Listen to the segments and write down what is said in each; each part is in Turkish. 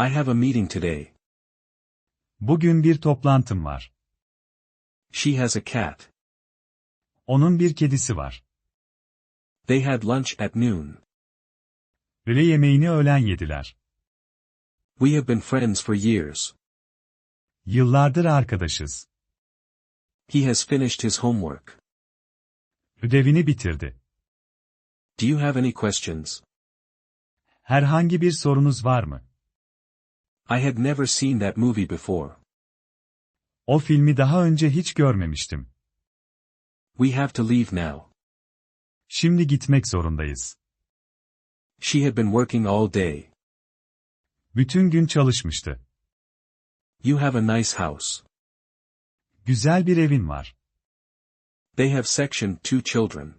I have a meeting today. Bugün bir toplantım var. She has a cat. Onun bir kedisi var. They had lunch at noon. Öğle yemeğini öğlen yediler. We have been friends for years. Yıllardır arkadaşız. He has finished his homework. Ödevini bitirdi. Do you have any questions? Herhangi bir sorunuz var mı? I had never seen that movie before. O filmi daha önce hiç görmemiştim. We have to leave now. Şimdi gitmek zorundayız. She had been working all day. Bütün gün çalışmıştı. You have a nice house. Güzel bir evin var. They have sectioned two children.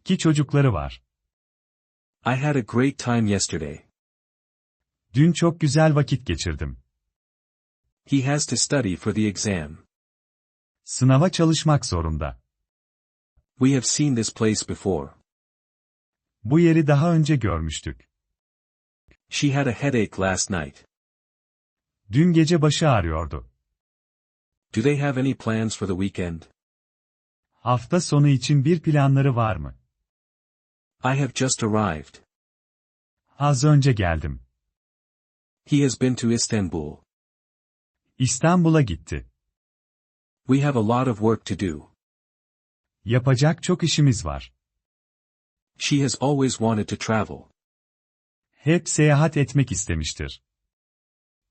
İki çocukları var. I had a great time yesterday. Dün çok güzel vakit geçirdim. He has to study for the exam. Sınava çalışmak zorunda. We have seen this place before. Bu yeri daha önce görmüştük. She had a headache last night. Dün gece başı ağrıyordu. Do they have any plans for the weekend? Hafta sonu için bir planları var mı? I have just arrived. Az önce geldim. He has been to Istanbul. İstanbul'a gitti. We have a lot of work to do. Yapacak çok işimiz var. She has always wanted to travel. Hep seyahat etmek istemiştir.